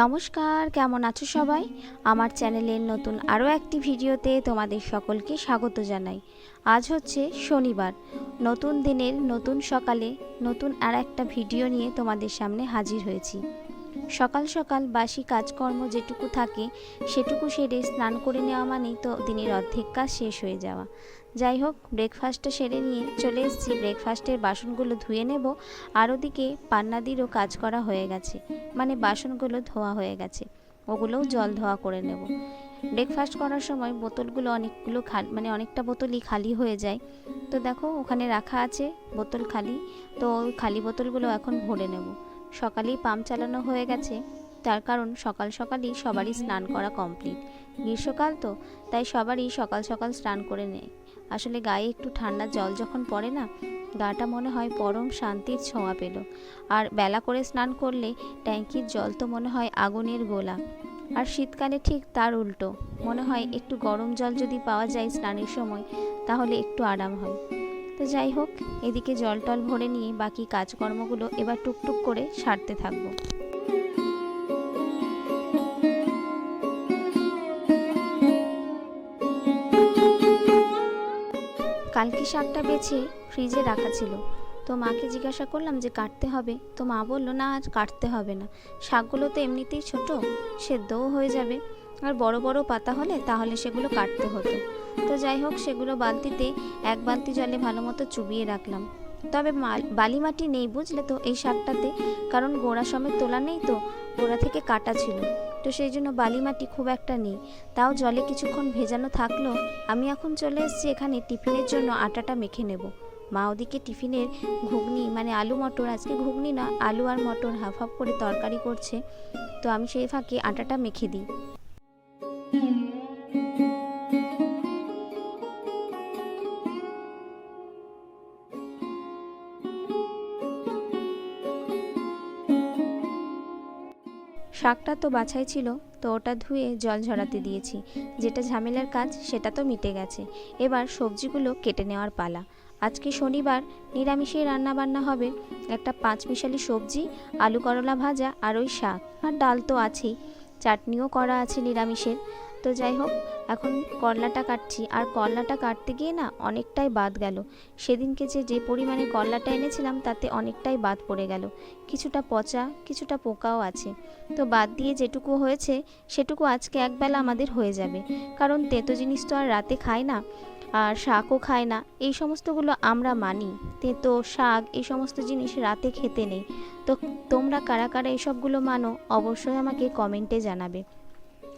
নমস্কার, কেমন আছো সবাই? আমার চ্যানেলের নতুন আরও একটি ভিডিওতে তোমাদের সকলকে স্বাগত জানাই। আজ হচ্ছে শনিবার। নতুন দিনের নতুন সকালে নতুন আর একটা ভিডিও নিয়ে তোমাদের সামনে হাজির হয়েছি। সকাল সকাল বাসি কাজকর্ম যেটুকু থাকে সেটুকু সেরে স্নান করে নেওয়া মানেই তো দিনের অর্ধেক কাজ শেষ হয়ে যাওয়া। যাই হোক ব্রেকফাস্টটা সেরে নিয়ে চলে এসেছি। ব্রেকফাস্টের বাসনগুলো ধুয়ে নেব। আর ওদিকে পান্নাদিরও কাজ করা হয়ে গেছে। মানে বাসনগুলো ধোয়া হয়ে গেছে। ওগুলোও জল ধোয়া করে নেব। ব্রেকফাস্ট করার সময় বোতলগুলো অনেকগুলো খালি মানে অনেকটা বোতলই খালি হয়ে যায়। তো দেখো, ওখানে রাখা আছে বোতল খালি। তো খালি বোতলগুলো এখন ভরে নেব। সকালেই পাম্প চালানো হয়ে গেছে। তার কারণ সকাল সকালই সবারই স্নান করা কমপ্লিট গ্রীষ্মকাল তো, তাই সবারই সকাল সকাল স্নান করে নেয় আসলে গায়ে একটু ঠান্ডা জল যখন পড়ে না, গাটা মনে হয় পরম শান্তির ছোঁয়া পেল। আর বেলা করে স্নান করলে ট্যাঙ্কির জল তো মনে হয় আগুনের গোলা। আর শীতকালে ঠিক তার উল্টো। মনে হয় একটু গরম জল যদি পাওয়া যায় স্নানের সময়, তাহলে একটু আরাম হয়। তো যাই হোক, এদিকে জল টল ভরে নিয়ে বাকি কাজকর্মগুলো এবার টুকটুক করে সারতে থাকব। কালকে শাকটা বেছে ফ্রিজে রাখা ছিল। তো মাকে জিজ্ঞাসা করলাম যে, কাটতে হবে? তো মা বলল, না আজ কাটতে হবে না। শাকগুলো তো এমনিতেই ছোট, সেদ্ধও হয়ে যাবে। আর বড় বড় পাতা হলে তাহলে সেগুলো কাটতে হতো। তো যাই হোক, সেগুলো বালতিতে, এক বালতি জলে ভালো মতো চুবিয়ে রাখলাম। তবে বালি মাটি নেই বুঝলে তো এই শাকটাতে। কারণ গোড়া সমেত তোলা নেই তো, গোড়া থেকে কাটা ছিল। তো সেই জন্য বালি মাটি খুব একটা নেই। তাও জলে কিছুক্ষণ ভেজানো থাকল, আমি এখন চলে এসেছি এখানে টিফিনের জন্য আটাটা মেখে নেব। মা ওদিকে টিফিনের ঘুগনি মানে আলু মটর, আজকে ঘুগনি না, আলু আর মটর হাফ হাফ করে তরকারি করছে। তো আমি সেই ফাঁকে আটাটা মেখে দিই। শাকটা তো বাছাই ছিল, তো ওটা ধুয়ে জল ঝরাতে দিয়েছি। যেটা ঝামেলার কাজ, সেটা তো মিটে গেছে। এবার সবজিগুলো কেটে নেওয়ার পালা। আজকে শনিবার নিরামিষে রান্না বান্না হবে একটা পাঁচ মিশালি সবজি, আলু করলা ভাজা আর ওই শাক। আর ডাল তো আছেই, চাটনিও করা আছে নিরামিষের। তো যাই হোক এখন করলাটা কাটছি। আর করলাটা কাটতে গিয়ে না অনেকটাই বাদ গেল। সেদিনকে যে যে পরিমাণে করলাটা এনেছিলাম তাতে অনেকটাই বাদ পড়ে গেল। কিছুটা পচা, কিছুটা পোকাও আছে। তো বাদ দিয়ে যেটুকু হয়েছে, সেটুকু আজকে একবেলা আমাদের হয়ে যাবে। কারণ তেতো জিনিস তো আর রাতে খায় না, আর শাকও খায় না। এই সমস্তগুলো আমরা মানি। তেতো, শাক, এই সমস্ত জিনিস রাতে খেতে নেই। তো তোমরা কারা কারা এসবগুলো মানো, অবশ্যই আমাকে কমেন্টে জানাবে।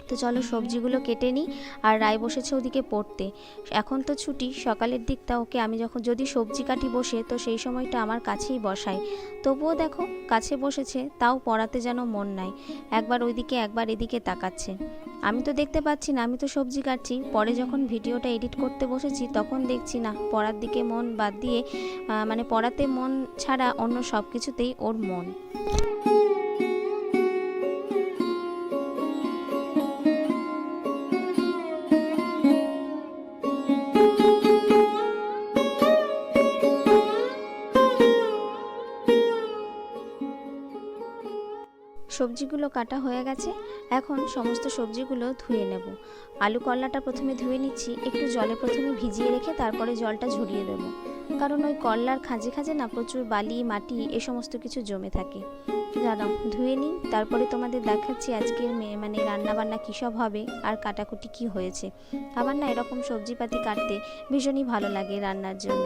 তো চলো সবজিগুলো কেটে নিই আর রায় বসেছে ওদিকে পড়তে। এখন তো ছুটি, সকালের দিকটা ওকে আমি যখন, যদি সবজি কাটি বসে, তো সেই সময়টা আমার কাছেই বসাই তবুও দেখো, কাছে বসেছে, তাও পড়াতে যেন মন নাই। একবার ওইদিকে, একবার এদিকে তাকাচ্ছে। আমি তো দেখতে পাচ্ছি না, আমি তো সবজি কাটছি। পরে যখন ভিডিওটা এডিট করতে বসেছি, তখন দেখছি না, পড়ার দিকে মন বাদ দিয়ে মানে পড়াতে মন ছাড়া অন্য সব কিছুতেই ওর মন। সবজিগুলো কাটা হয়ে গেছে, এখন সমস্ত সবজিগুলো ধুয়ে নেব। আলু করলাটা প্রথমে ধুয়ে নিচ্ছি, একটু জলে প্রথমে ভিজিয়ে রেখে তারপরে জলটা ঝরিয়ে দেবো। কারণ ওই করলার খাঁজে খাঁজে না প্রচুর বালি, মাটি, এ সমস্ত কিছু জমে থাকে। জানাও ধুয়ে নিই, তারপরে তোমাদের দেখাচ্ছি আজকের মেয়ে মানে রান্না বান্না কী সব হবে আর কাটাকুটি কি হয়েছে। আমার না এরকম সবজিপাতি কাটতে ভীষণই ভালো লাগে রান্নার জন্য।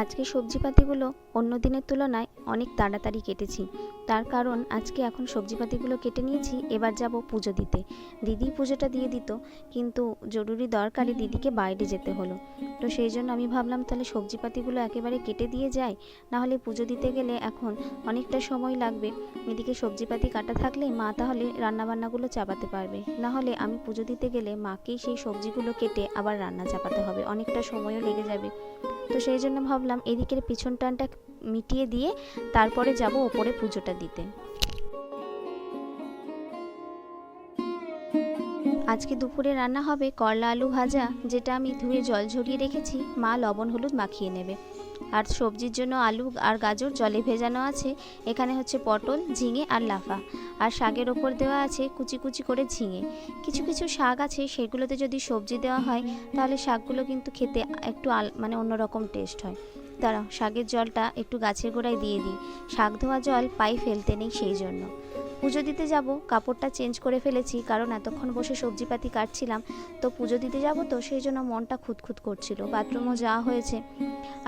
আজকে সবজিপাতিগুলো অন্য দিনের তুলনায় অনেক তাড়াতাড়ি কেটেছি। তার কারণ আজকে এখন সবজিপাতিগুলো কেটে নিয়েছি, এবার যাব পুজো দিতে। দিদি পুজোটা দিয়ে দিত, কিন্তু জরুরি দরকারে দিদিকে বাইরে যেতে হলো। তো সেই জন্য আমি ভাবলাম তাহলে সবজিপাতিগুলো একেবারে কেটে দিয়ে যাই নাহলে পুজো দিতে গেলে এখন অনেকটা সময় লাগবে। এদিকে সবজিপাতি কাটা থাকলে মা তাহলে রান্নাবান্নাগুলো চাপাতে পারবে। নাহলে আমি পুজো দিতে গেলে মাকেই সেই সবজিগুলো কেটে আবার রান্না চাপাতে হবে, অনেকটা সময়ও লেগে যাবে। তো সেই জন্য ভাবলাম এদিকের পিছন টানটা মিটিয়ে দিয়ে তারপরে যাব ওপরে পুজোটা দিতে। আজকে দুপুরে রান্না হবে করলা আলু ভাজা, যেটা আমি ধুয়ে জল ঝরিয়ে রেখেছি, মা লবণ হলুদ মাখিয়ে নেবে। আর সবজির জন্য আলু আর গাজর জলে ভেজানো আছে। এখানে হচ্ছে পটল, ঝিঙে আর লাফা। আর শাকের ওপর দেওয়া আছে কুচি কুচি করে ঝিঙে। কিছু কিছু শাক আছে, সেগুলোতে যদি সবজি দেওয়া হয়, তাহলে শাকগুলো কিন্তু খেতে একটু আল মানে অন্যরকম টেস্ট হয়। দাঁড়াও, শাকের জলটা একটু গাছের গোড়ায় দিয়ে দিই। শাক ধোয়া জল পাই ফেলতে নেই সেই জন্য। পুজো দিতে যাব, কাপড়টা চেঞ্জ করে ফেলেছি, কারণ এতক্ষণ বসে সবজিপাতি কাটছিলাম, তো পুজো দিতে যাব তো, সেই জন্য মনটা খুঁতখুত করছিল, বাথরুমও যাওয়া হয়েছে।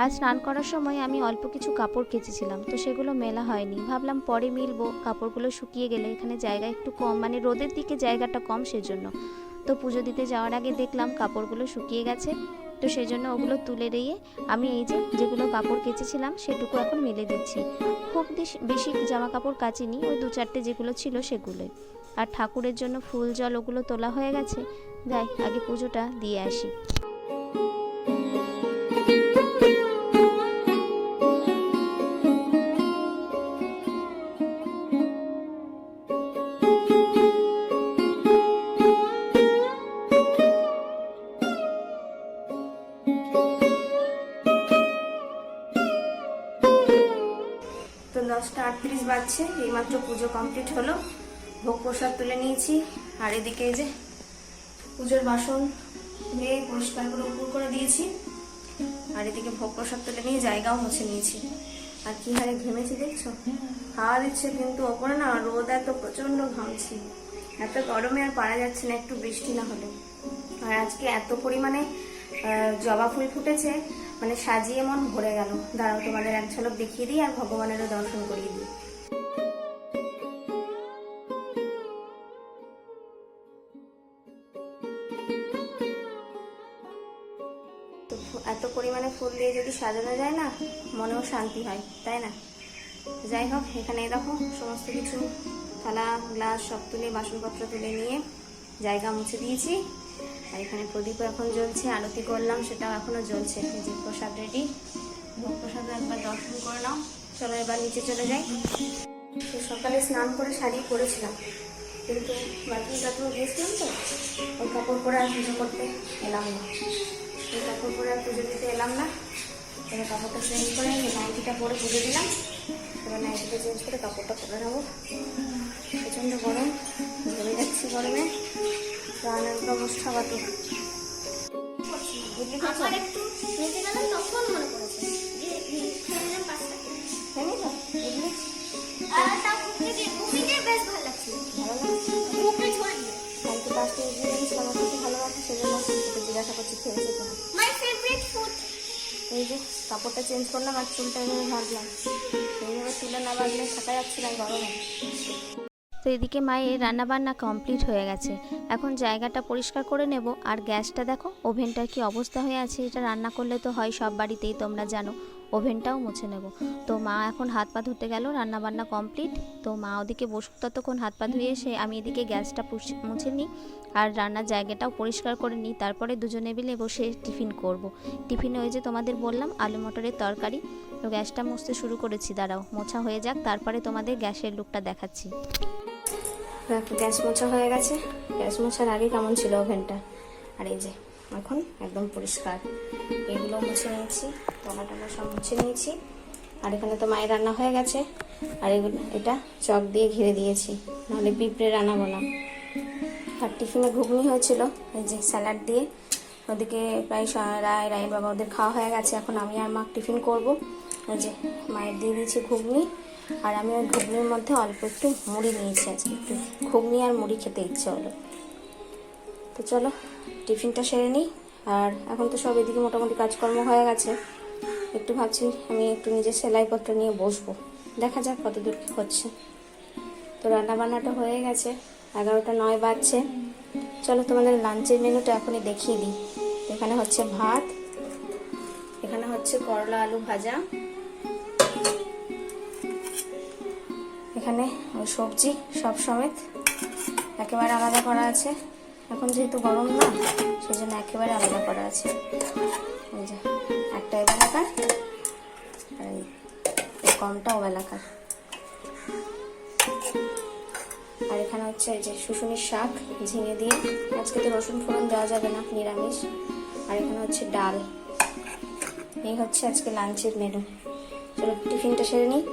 আর স্নান করার সময় আমি অল্প কিছু কাপড় কেচেছিলাম, তো সেগুলো মেলা হয়নি। ভাবলাম পরে মিলবো, কাপড়গুলো শুকিয়ে গেলে এখানে জায়গা একটু কম মানে রোদের দিকে জায়গাটা কম সেজন্য। তো পুজো দিতে যাওয়ার আগে দেখলাম কাপড়গুলো শুকিয়ে গেছে তো সেই জন্য ওগুলো তুলে দিয়ে আমি এই যে যেগুলো কাপড় কেচেছিলাম সেটুকু এখন মেলে দিচ্ছি। খুব বেশ- জামা কাপড় কাচিনি, ওই দু চারটে যেগুলো ছিল সেগুলোই আর ঠাকুরের জন্য ফুল জল ওগুলো তোলা হয়ে গেছে। যাই, আগে পুজোটা দিয়ে আসি। আটত্রিশ বাজছে, এইমাত্র পুজো কমপ্লিট হলো। ভোগ প্রসাদ তুলে নিয়েছি। আর এদিকে এই যে পুজোর বাসন ধুয়ে পরিষ্কার করে উপর করে দিয়েছি। আর এদিকে ভোগ প্রসাদ তুলে নিয়ে জায়গাও মুছে নিয়েছি। আর কি হারে ঘেমেছি দেখছ? হাওয়া দিচ্ছে কিন্তু ওপরে না, রোদ এত প্রচণ্ড ঘামছি। এত গরমে আর পারা যাচ্ছে না, একটু বৃষ্টি না হলে। আর আজকে এত পরিমাণে জবা ফুল ফুটেছে মানে সাজিয়ে মন ভরে গেল। দাঁড়াও, তোমাদের এক ঝলক দেখিয়ে দিই আর ভগবানেরও দর্শন করিয়ে দিই। এত পরিমাণে ফুল দিয়ে যদি সাজানো যায় না, মনেও শান্তি হয়, তাই না? যাই হোক, এখানে দেখো সমস্ত কিছু। থালা, গ্লাস, সব তুলে, বাসনপত্র তুলে নিয়ে জায়গা মুছে দিয়েছি। আর এখানে প্রদীপও এখন জ্বলছে, আরতি করলাম, সেটাও এখনও জ্বলছে। যে প্রসাদ রেডি ভোগ প্রসাদ একবার দর্শন করে নাও। চলো এবার নিচে চলে যাই। তো সকালে স্নান করে শাড়ি পরেছিলাম। কিন্তু বাথরুম টাথরুম গিয়েছিলাম তো, ওই কাপড় পরে আর পুজো করতে এলাম না। ওই কাপড় পরে আর পুজো দিতে এলাম না। এবার কাপড়টা চেঞ্জ করে আমি নাইটিটা পরে পুজো দিলাম। এবার নাইটিটা চেঞ্জ করে কাপড়টা পরে নেব। প্রচণ্ড গরম ঘুরে যাচ্ছি গরমে। প্রাণ একদম অবস্থাগত আমার একটু নিচে গেলাম তখন মনে পড়েছে। যে খেললাম পাঁচটাকে বুঝলি আর তাও ঘুমতে ঘুমিয়ে বেশ ভালো লাগছে। ঘুমে ছড়িয়ে কালকে পাঁচটা এগিয়ে আমার খুব ভালো লাগছে সেজন্য তোকে জিজ্ঞাসা করছি খেয়েছে কিনা? মাই ফেভারিট ফুড এই যে কাপড়টা চেঞ্জ করলাম আর চুলটা এভাবে ভাবলাম এইভাবে তুলে না বাঁধলে থাকা যাচ্ছে না গরমে। তো এদিকে মায়ের রান্নাবান্না কমপ্লিট হয়ে গেছে। এখন জায়গাটা পরিষ্কার করে নেব। আর গ্যাসটা দেখো, ওভেনটার কি অবস্থা হয়ে আছে এটা রান্না করলে তো হয় সব বাড়িতেই তোমরা জানো। ওভেনটাও মুছে নেব। তো মা এখন হাত পা ধুতে গেল, রান্নাবান্না কমপ্লিট তো মা ওদিকে বসুক ততক্ষণ হাত পা ধুয়ে এসে আমি এদিকে গ্যাসটা মুছে নিই। আর রান্নার জায়গাটাও পরিষ্কার করে নিই। তারপরে দুজনে মিলে বসে টিফিন করব। টিফিনে ওই যে তোমাদের বললাম, আলু মটরের তরকারি। তো গ্যাসটা মুছতে শুরু করেছি, দাঁড়াও, মোছা হয়ে যাক। তারপরে তোমাদের গ্যাসের লুকটা দেখাচ্ছি। দেখো গ্যাস মোছা হয়ে গেছে। গ্যাস মোছার আগে কেমন ছিল ওভেনটা? আর এই যে, এখন একদম পরিষ্কার। এগুলো মুছে নিয়েছি টলা সব মুছে নিয়েছি। আর এখানে তো মায়ের রান্না হয়ে গেছে। আর এগুলো, এটা চক দিয়ে ঘিরে দিয়েছি। নাহলে পিঁপড়ে রান্না না আর টিফিনে ঘুগনি হয়েছিল, এই যে স্যালাড দিয়ে। ওদিকে প্রায় রায়, রায়ের বাবা ওদের খাওয়া হয়ে গেছে। এখন আমি আর মা টিফিন করব। এই যে, মায়ের দিয়ে দিয়েছি ঘুগনি। আর আমি ওই ঘুগনির মধ্যে অল্প একটু মুড়ি নিয়েছি আজকে। একটু ঘুগনি আর মুড়ি খেতে ইচ্ছে হলো। তো চলো, টিফিনটা সেরে নিই। আর এখন তো সব এদিকে মোটামুটি কাজকর্ম হয়ে গেছে। একটু ভাবছি আমি একটু নিজের সেলাইপত্র নিয়ে বসবো। দেখা যাক কত দূর কী হচ্ছে। তো রান্নাবান্নাটা হয়ে গেছে, এগারোটা নয় বাজছে। চলো তোমাদের লাঞ্চের মেনুটা এখনই দেখিয়ে দিই। এখানে হচ্ছে ভাত, এখানে হচ্ছে করলা আলু ভাজা এখানে সবজি সব সমেত একেবারে আলাদা করা আছে। এখন যেহেতু গরম না সেই জন্য একেবারে আলাদা করা আছে। একটা এবেলাকার আর কমটা ওবেলাকার আর এখানে হচ্ছে এই যে শুশুনির শাক, ঝিঙে দিয়ে। আজকে তো রসুন ফোড়ন দেওয়া যাবে না, নিরামিষ। আর এখানে হচ্ছে ডাল। এই হচ্ছে আজকে লাঞ্চের মেনু চলো, টিফিনটা সেরে নিই।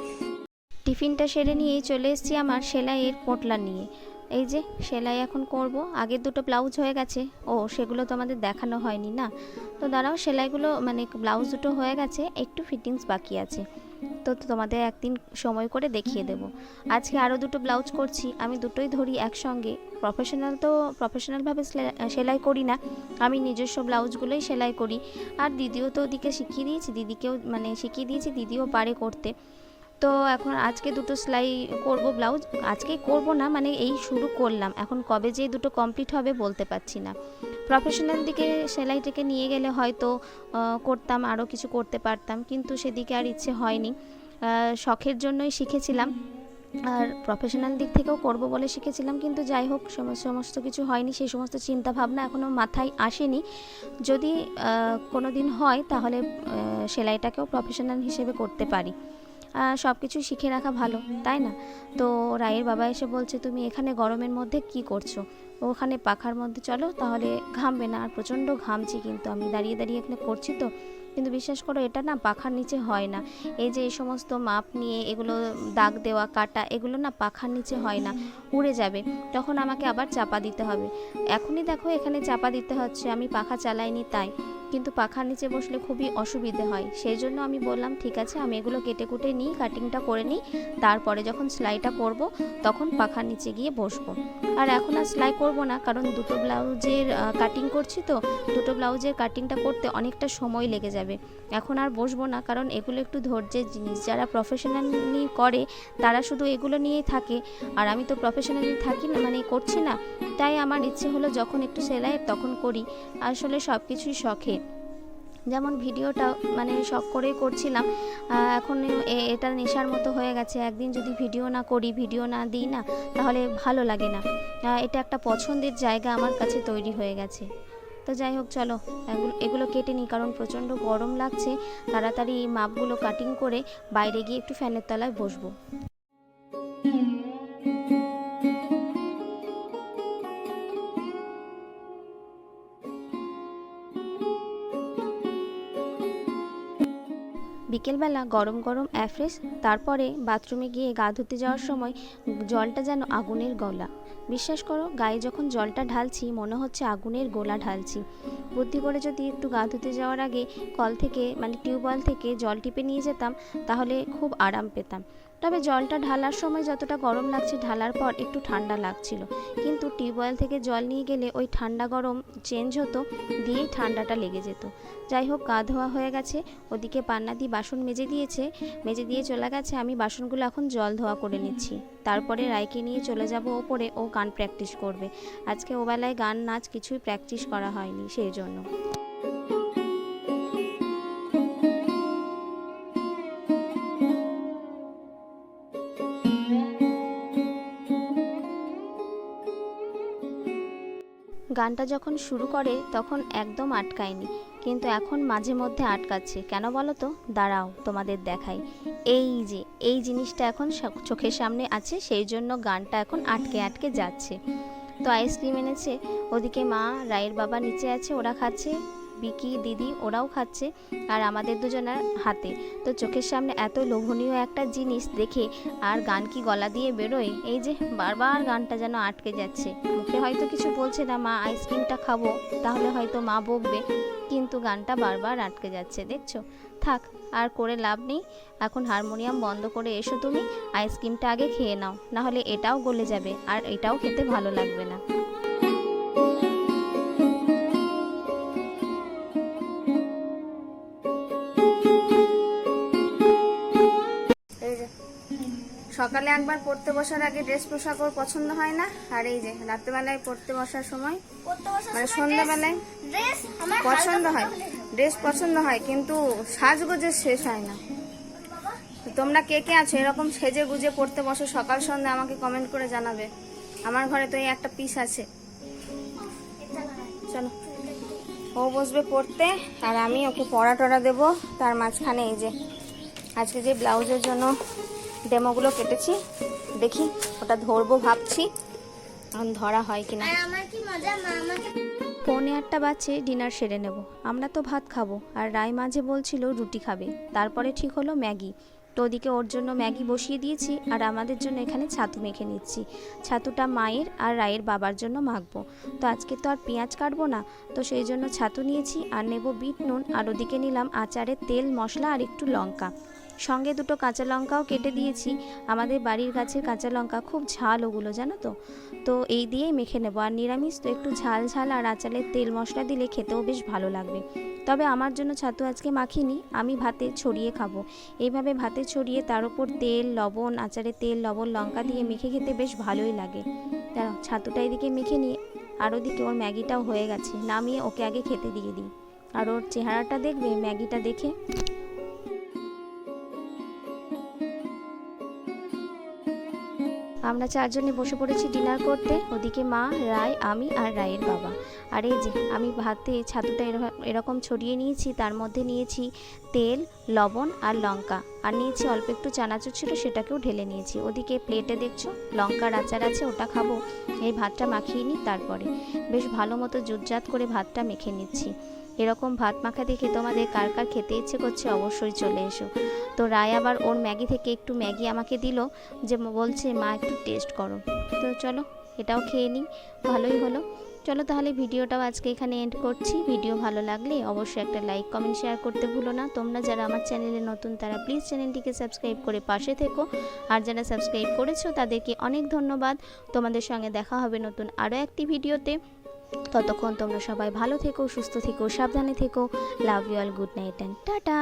টিফিনটা সেরে নিয়েই চলে এসেছি আমার সেলাইয়ের পোটলা নিয়ে। এই যে, সেলাই এখন করব। আগের দুটো ব্লাউজ হয়ে গেছে। ও, সেগুলো তো আমাদের দেখানো হয়নি না? তো দাঁড়াও, সেলাইগুলো মানে ব্লাউজ দুটো হয়ে গেছে, একটু ফিটিংস বাকি আছে। তো তোমাদের একদিন সময় করে দেখিয়ে দেব। আজকে আরও দুটো ব্লাউজ করছি, আমি দুটোই ধরি একসঙ্গে। প্রফেশনাল তো প্রফেশনালভাবে সেলাই করি না। আমি নিজস্ব ব্লাউজগুলোই সেলাই করি। আর দিদিও তো ওদিকে শিখিয়ে দিয়েছি, দিদিকেও মানে শিখিয়ে দিয়েছি, দিদিও পারে করতে। তো এখন আজকে দুটো সেলাই করব ব্লাউজ। আজকেই করব না মানে এই শুরু করলাম। এখন কবে যে দুটো কমপ্লিট হবে বলতে পারছি না। প্রফেশনাল দিকে সেলাইটাকে নিয়ে গেলে হয়তো করতাম আরও কিছু করতে পারতাম। কিন্তু সেদিকে আর ইচ্ছে হয়নি। শখের জন্যই শিখেছিলাম। আর প্রফেশনাল দিক থেকেও করব বলে শিখেছিলাম। কিন্তু যাই হোক, সম- সমস্ত কিছু হয়নি। সেই সমস্ত চিন্তা ভাবনা এখনও মাথায় আসেনি। যদি কোনো দিন হয়, তাহলে সেলাইটাকেও প্রফেশনাল হিসেবে করতে পারি। সব কিছু শিখে রাখা ভালো, তাই না? তো রায়ের বাবা এসে বলছে, তুমি এখানে গরমের মধ্যে কি করছ? ওখানে পাখার মধ্যে চলো, তাহলে ঘামবে না। আর প্রচণ্ড ঘামছি কিন্তু, আমি দাঁড়িয়ে দাঁড়িয়ে এখানে করছি তো। কিন্তু বিশ্বাস করো, এটা না পাখার নিচে হয় না। এই যে এই সমস্ত মাপ নিয়ে এগুলো দাগ দেওয়া, কাটা, এগুলো না পাখার নিচে হয় না, উড়ে যাবে। তখন আমাকে আবার চাপা দিতে হবে। এখনই দেখো, এখানে চাপা দিতে হচ্ছে, আমি পাখা চালাইনি তাই। কিন্তু পাখার নিচে বসলে খুবই অসুবিধে হয়। সেই জন্য আমি বললাম, ঠিক আছে, আমি এগুলো কেটে কুটে নিই কাটিংটা করে নিই। তারপরে যখন সেলাইটা করব, তখন পাখার নিচে গিয়ে বসবো। আর এখন আর সেলাই করব না, কারণ দুটো ব্লাউজের কাটিং করছি তো, দুটো ব্লাউজের কাটিংটা করতে অনেকটা সময় লেগে যাবে। এখন আর বসবো না, কারণ এগুলো একটু ধৈর্যের জিনিস। যারা প্রফেশনালি করে, তারা শুধু এগুলো নিয়েই থাকে। আর আমি তো প্রফেশনালি থাকি না মানে করছি না। তাই আমার ইচ্ছে হলো যখন একটু সেলাই তখন করি। আসলে সব কিছুই শখে। যেমন ভিডিওটা মানে শখ করেই করছিলাম এখন এটা নেশার মতো হয়ে গেছে, একদিন যদি ভিডিও না করি, ভিডিও না দিই না, তাহলে ভালো লাগে না। এটা একটা পছন্দের জায়গা আমার কাছে তৈরি হয়ে গেছে। তো যাই হোক, চলো, এগুলো কেটে নিই, কারণ প্রচণ্ড গরম লাগছে। তাড়াতাড়ি মাপগুলো কাটিং করে বাইরে গিয়ে একটু ফ্যানের তলায় বসবো। বিকেলবেলা গরম গরম অ্যাফ্রেশ তারপরে বাথরুমে গিয়ে গা ধুতে যাওয়ার সময় জলটা যেন আগুনের গলা। বিশ্বাস করো, গায়ে যখন জলটা ঢালছি, মনে হচ্ছে আগুনের গোলা ঢালছি। বুদ্ধি করে যদি একটু গা ধুতে যাওয়ার আগে কল থেকে মানে টিউবওয়েল থেকে জল টিপে নিয়ে যেতাম, তাহলে খুব আরাম পেতাম। তবে জলটা ঢালার সময় যতটা গরম লাগছে ঢালার পর একটু ঠান্ডা লাগছিল। কিন্তু টিউবওয়েল থেকে জল নিয়ে গেলে ওই ঠান্ডা গরম চেঞ্জ হতো, দিয়েই ঠান্ডাটা লেগে যেত। যাই হোক, গা ধোয়া হয়ে গেছে। ওদিকে পান্না দি বাসন মেজে দিয়েছে। মেজে দিয়ে চলে গেছে। আমি বাসনগুলো এখন জল ধোয়া করে নিচ্ছি। তারপরে রায়কে নিয়ে চলে যাব ওপরে। ও গান প্র্যাকটিস করবে। আজকে ওবেলায় গান, নাচ কিছুই প্র্যাকটিস করা হয়নি, সেই জন্য। গানটা যখন শুরু করে তখন একদম আটকায়নি, কিন্তু এখন মাঝে মধ্যে আটকাচ্ছে। কেন বলো তো? দাঁড়াও, তোমাদের দেখাই। এই যে, এই জিনিসটা এখন চোখের সামনে আছে, সেই জন্য গানটা এখন আটকে আটকে যাচ্ছে। তো আইসক্রিম এনেছে, ওদিকে মা, রায়ের বাবা নিচে আছে, ওরা খাচ্ছে। বিকি দিদি ওরাও খাচ্ছে আর আমাদের দুজনের হাতে। তো চোখের সামনে এত লোভনীয় একটা জিনিস দেখে আর গান কি গলা দিয়ে বেরোয়? এই যে বারবার গানটা যেন আটকে যাচ্ছে। মুখে হয়তো কিছু বলছে না, মা, আইসক্রিমটা খাব, তাহলে হয়তো মা বকবে। কিন্তু গানটা বারবার আটকে যাচ্ছে, দেখছ? থাক, আর করে লাভ নেই। এখন হারমোনিয়াম বন্ধ করে এসো তুমি, আইসক্রিমটা আগে খেয়ে নাও। না হলে এটাও গলে যাবে, আর এটাও খেতে ভালো লাগবে না। সকালে একবার পড়তে বসার আগে ড্রেস পোশাক ওর পছন্দ হয় না। আর এই যে রাত্রেবেলায় পড়তে বসার সময় মানে সন্ধ্যাবেলায় পছন্দ হয় ড্রেস পছন্দ হয় কিন্তু সাজগোজের শেষ হয় না। তোমরা কে কে আছো? এরকম সেজে গুজে পড়তে বসো সকাল সন্ধ্যা আমাকে কমেন্ট করে জানাবে। আমার ঘরে তো এই একটা পিস আছে। চলো। ও বসবে পড়তে আর আমি ওকে পড়া টড়া দেবো। তার মাঝখানে এই যে আজকে যে ব্লাউজের জন্য ডেমোগুলো কেটেছি। দেখি ওটা ধরবো ভাবছি। এখন ধরা হয় কিনা। পৌনে আটটা বাজছে ডিনার সেরে নেব। আমরা তো ভাত খাব আর রায় মাঝে বলছিল রুটি খাবে। তারপরে ঠিক হলো ম্যাগি। তো ওদিকে ওর জন্য ম্যাগি বসিয়ে দিয়েছি আর আমাদের জন্য এখানে ছাতু মেখে নিচ্ছি। ছাতুটা মায়ের আর রায়ের বাবার জন্য মাখবো। তো আজকে তো আর পেঁয়াজ কাটবো না তো সেই জন্য ছাতু নিয়েছি আর নেব বিট নুন আর ওদিকে নিলাম আচারের তেল মশলা আর একটু লঙ্কা। সঙ্গে দুটো কাঁচা লঙ্কাও কেটে দিয়েছি। আমাদের বাড়ির গাছের কাঁচা লঙ্কা খুব ঝাল ওগুলো, জানো তো? তো এই দিয়েই মেখে নেব। আর নিরামিষ তো একটু ঝাল ঝাল আর আচারের তেল মশলা দিলে খেতেও বেশ ভালো লাগবে। তবে আমার জন্য ছাতু আজকে মাখিনি, আমি ভাতে ছড়িয়ে খাব। এইভাবে ভাতে ছড়িয়ে তার উপর তেল, লবণ আচারের তেল, লবণ, লঙ্কা দিয়ে মেখে খেতে বেশ ভালোই লাগে। দাঁড়াও, ছাতুটা এদিকে মেখে নিয়ে আর ওদিকে ওর ম্যাগিটাও হয়ে গেছে। নামিয়ে ওকে আগে খেতে দিয়ে দিই। আর ওর চেহারাটা দেখবে, ম্যাগিটা দেখে আমরা চারজনে বসে পড়েছি ডিনার করতে। ওদিকে মা, রায়, আমি আর রায়ের বাবা। আর এই যে, আমি ভাতে ছাতুটা এরকম- ছড়িয়ে নিয়েছি, তার মধ্যে নিয়েছি তেল, লবণ আর লঙ্কা। আর নিয়েছি অল্প একটু চানাচুর ছিল, সেটাকেও ঢেলে নিয়েছি। ওদিকে প্লেটে দেখছ, লঙ্কার আচার আছে, ওটা খাব। এই ভাতটা মাখিয়ে নিই, তারপরে। বেশ ভালো মতো জুটজাত করে ভাতটা মেখে নিচ্ছি। এরকম ভাত মাখা দেখে তোমাদের কার কার খেতে ইচ্ছে করছে অবশ্যই চলে এসো। তো রায় আবার ওর ম্যাগি থেকে একটু ম্যাগি আমাকে দিল যে বলছে, মা, একটু টেস্ট করো। তো চলো, এটাও খেয়ে নিই, ভালোই হলো। চলো তাহলে ভিডিওটাও আজকে এখানে এন্ড করছি। ভিডিও ভালো লাগলে অবশ্যই একটা লাইক কমেন্ট শেয়ার করতে ভুলো না। তোমরা যারা আমার চ্যানেলে নতুন, তারা প্লিজ চ্যানেলটিকে সাবস্ক্রাইব করে পাশে থেকো। আর যারা সাবস্ক্রাইব করেছ, তাদেরকে অনেক ধন্যবাদ। তোমাদের সঙ্গে দেখা হবে নতুন আরও একটি ভিডিওতে। ততক্ষণ তোমরা সবাই ভালো থেকো, সুস্থ থেকো, সাবধানে থেকো। Love you all good night and tata